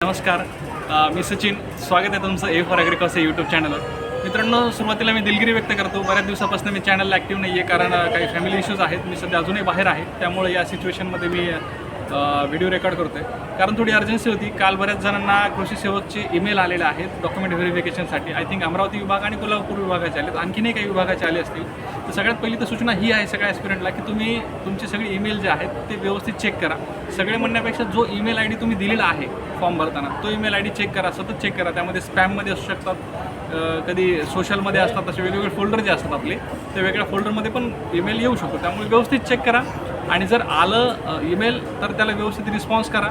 नमस्कार. मी सचिन. स्वागत आहे तुमचं ए फॉर ॲग्रिकॉस या यूट्यूब चॅनलवर मित्रांनो सुरुवातीला मी दिलगिरी व्यक्त करतो. बऱ्याच दिवसापासून मी चॅनलला ॲक्टिव्ह नाही आहे कारण काही फॅमिली इश्यूज आहेत. मी सध्या अजूनही बाहेर आहे. त्यामुळे या सिच्युएशनमध्ये मी व्हिडिओ रेकॉर्ड करतो आहे कारण थोडी अर्जन्सी होती. काल बऱ्याच जणांना कृषी सेवकचे ईमेल आलेले आहेत डॉक्युमेंट व्हेरिफिकेशनसाठी आय थिंक अमरावती विभाग आणि कोल्हापूर विभागाचे आले आणखीनही काही विभागाचे आले असतील. तर सगळ्यात पहिली तर सूचना ही आहे सगळ्या ॲस्पिरंटला की तुम्ही तुमचे सगळे ईमेल जे आहेत ते व्यवस्थित चेक करा. सगळे म्हणण्यापेक्षा जो ईमेल आय डी तुम्ही दिलेला आहे फॉर्म भरताना तो ईमेल आय डी चेक करा सतत चेक करा. त्यामध्ये स्पॅममध्ये असू शकतात. कधी सोशलमध्ये असतात असे वेगवेगळे फोल्डर जे असतात आपले त्या वेगळ्या फोल्डरमध्ये पण ईमेल येऊ शकतो. त्यामुळे व्यवस्थित चेक करा. आणि जर आलं ईमेल तर त्याला व्यवस्थित रिस्पॉन्स करा.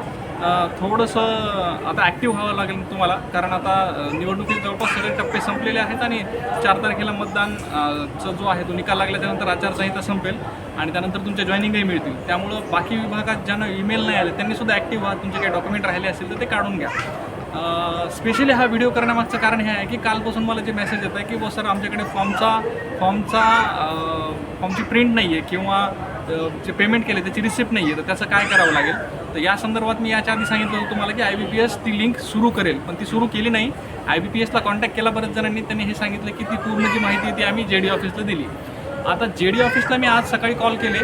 थोडंसं आता ॲक्टिव्ह व्हावं लागेल तुम्हाला. कारण आता निवडणुकीत जवळपास सगळे टप्पे संपलेले आहेत आणि चार तारखेला मतदान जो आहे तो निकाल लागला त्यानंतर आचारसंहिता संपेल आणि त्यानंतर तुमच्या जॉईनिंगही मिळतील. त्यामुळं बाकी विभागात ज्यांना ईमेल नाही आले त्यांनी सुद्धा ॲक्टिव्ह व्हा. तुमचे काही डॉक्युमेंट राहिले असेल तर ते काढून घ्या. स्पेशली हा व्हिडिओ करण्यामागचं कारण हे आहे की कालपासून मला जे मेसेज येत आहे की बो सर आमच्याकडे फॉर्मचा फॉर्मचा फॉर्मची प्रिंट नाही आहे किंवा जे पेमेंट केले त्याची रिसिप्ट नाही आहे तर त्याचं काय करावं लागेल? तर या संदर्भात मी याच्या आधी सांगितलं होतं तुम्हाला की आय बी पी एस ती लिंक सुरू करेल. पण ती सुरू केली नाही. आय बी पी एसला कॉन्टॅक्ट केला बऱ्याच जणांनी. त्यांनी हे सांगितलं की ती पूर्ण जी माहिती ती आम्ही जे डी ऑफिसला दिली. आता जे डी ऑफिसला मी आज सकाळी कॉल. केले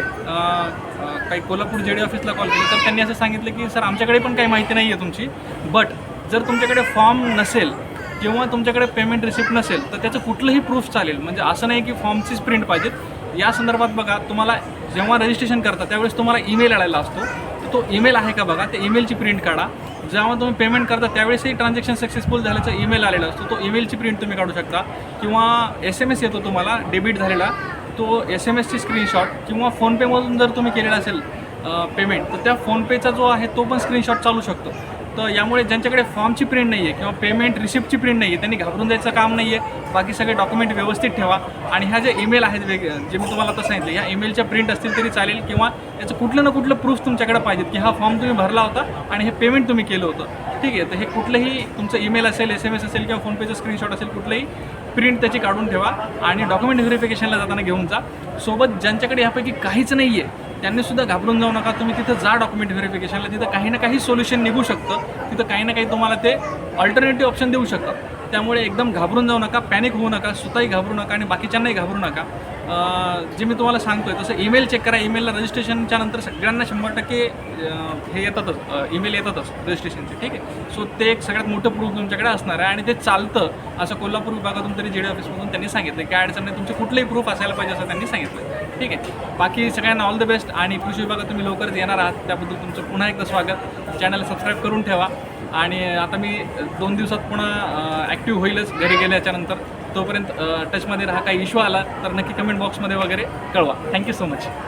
काही कोल्हापूर जे डी ऑफिसला कॉल केले. तर त्यांनी असं सांगितलं की सर आमच्याकडे पण काही माहिती नाही आहे तुमची. बट जर तुमच्याकडे फॉर्म नसेल किंवा तुमच्याकडे पेमेंट रिसिप्ट नसेल तर त्याचं कुठलंही प्रूफ चालेल. म्हणजे असं नाही की फॉर्मचीच प्रिंट पाहिजेत. या संदर्भात बघा तुम्हाला जेव्हा रजिस्ट्रेशन करता त्यावेळेस तुम्हाला ईमेल आलेला असतो. तर तो ईमेल आहे का बघा त्या ईमेलची प्रिंट काढा. जेव्हा तुम्ही पेमेंट करता त्यावेळेसही ट्रान्झॅक्शन सक्सेसफुल झाल्याचा ईमेल आलेला असतो. तो ईमेलची प्रिंट तुम्ही काढू शकता. किंवा एस एम एस येतो तुम्हाला डेबिट झालेला. तो एस एम एसची स्क्रीनशॉट किंवा फोनपेमधून जर तुम्ही केलेला असेल पेमेंट तर त्या फोनपेचा जो आहे तो पण स्क्रीनशॉट चालू शकतो. तर यामुळे ज्यांच्याकडे फॉर्मची प्रिंट नाही आहे किंवा पेमेंट रिसिप्टची प्रिंट नाही आहे त्यांनी घाबरून द्यायचं काम नाही आहे बाकी सगळे डॉक्युमेंट व्यवस्थित ठेवा. आणि ह्या जे ईमेल आहेत वेग जे मी तुम्हाला आता सांगितलं या ईमेलच्या प्रिंट असतील तरी चालेल किंवा याचं कुठलं ना कुठलं प्रूफ तुमच्याकडे पाहिजेत की हा फॉर्म तुम्ही भरला होता आणि हे पेमेंट तुम्ही केलं होतं. ठीक आहे तर हे कुठलंही तुमचं ईमेल असेल एस एम एस असेल किंवा फोनपेचं स्क्रीनशॉट असेल कुठलंही प्रिंट त्याची काढून ठेवा आणि डॉक्युमेंट व्हेरिफिकेशनला जाताना घेऊन जा. सोबत ज्यांच्याकडे यापैकी काहीच नाही आहे त्यांनी सुद्धा घाबरून जाऊ नका. तुम्ही तिथं जा डॉक्युमेंट व्हेरिफिकेशनला तिथं काही ना काही सोल्युशन निघू शकतं. तिथं काही ना काही तुम्हाला ते अल्टरनेटिव्ह ऑप्शन देऊ शकतात त्यामुळे एकदम घाबरून जाऊ नका. पॅनिक होऊ नका. स्वतःही घाबरू नका आणि बाकीच्यांनाही घाबरू नका. जे मी तुम्हाला सांगतोय तसं ईमेल चेक करा. ईमेलला रजिस्ट्रेशनच्या नंतर सगळ्यांना शंभर टक्के हे येतातच. ईमेल येतातच रजिस्ट्रेशनचे ठीक आहे? सो ते एक सगळ्यात मोठं प्रूफ तुमच्याकडे असणार आहे आणि ते चालतं. असं कोल्हापूर विभागातून तरी जे डी ऑफिसमधून त्यांनी सांगितलं काय अडचण नाही. तुमचे कुठलेही प्रूफ असायला पाहिजे असं त्यांनी सांगितलं ठीक आहे? बाकी सगळ्यांना ऑल द बेस्ट आणि कृषी विभागात तुम्ही लवकरच येणार आहात. त्याबद्दल तुमचं पुन्हा एकदा स्वागत. चॅनल सबस्क्राईब करून ठेवा. आणि आता मी दोन दिवसात पुन्हा ॲक्टिव्ह होईलच. घरी गेल्याच्यानंतर तोपर्यंत टचमध्ये राहा काही इश्यू आला तर नक्की कमेंट बॉक्समध्ये वगैरे कळवा. Thank you so much